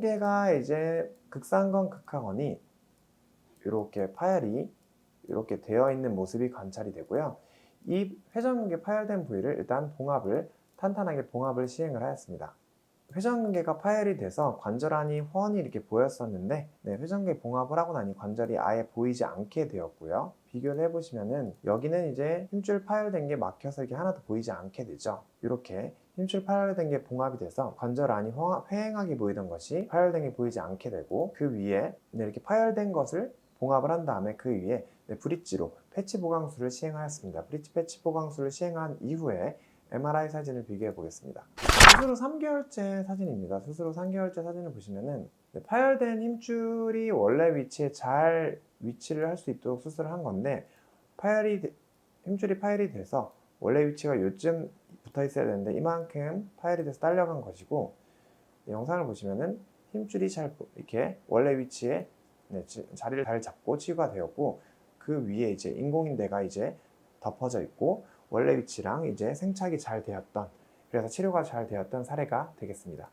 회전근개가 이제 극상건, 극하건이 이렇게 파열이 이렇게 되어 있는 모습이 관찰이 되고요. 이 회전근개 파열된 부위를 일단 봉합을 탄탄하게 봉합을 시행을 하였습니다. 회전근개가 파열이 돼서 관절안이 훤히 이렇게 보였었는데 네, 회전근개 봉합을 하고 나니 관절이 아예 보이지 않게 되었고요. 비교를 해보시면은 여기는 이제 힘줄 파열된 게 막혀서 이게 하나도 보이지 않게 되죠. 이렇게 힘줄 파열된 게 봉합이 돼서 관절 안이 휑하- 휑하게 보이던 것이 파열된 게 보이지 않게 되고 그 위에 네, 이렇게 파열된 것을 봉합을 한 다음에 그 위에 네, 브릿지로 패치 보강술을 시행하였습니다. 브릿지 패치 보강술을 시행한 이후에 MRI 사진을 비교해 보겠습니다. 수술 후 3개월째 사진입니다. 수술 후 3개월째 사진을 보시면은 네, 파열된 힘줄이 원래 위치에 잘 위치를 할 수 있도록 수술을 한 건데 파열이 돼- 힘줄이 파열이 돼서 원래 위치가 요쯤 붙어 있어야 되는데 이만큼 파열이 돼서 딸려간 것이고 네, 영상을 보시면은 힘줄이 잘 보- 이렇게 원래 위치에 네, 지- 자리를 잘 잡고 치유가 되었고 그 위에 이제 인공인대가 이제 덮어져 있고 원래 위치랑 이제 생착이 잘 되었던 그래서 치료가 잘 되었던 사례가 되겠습니다.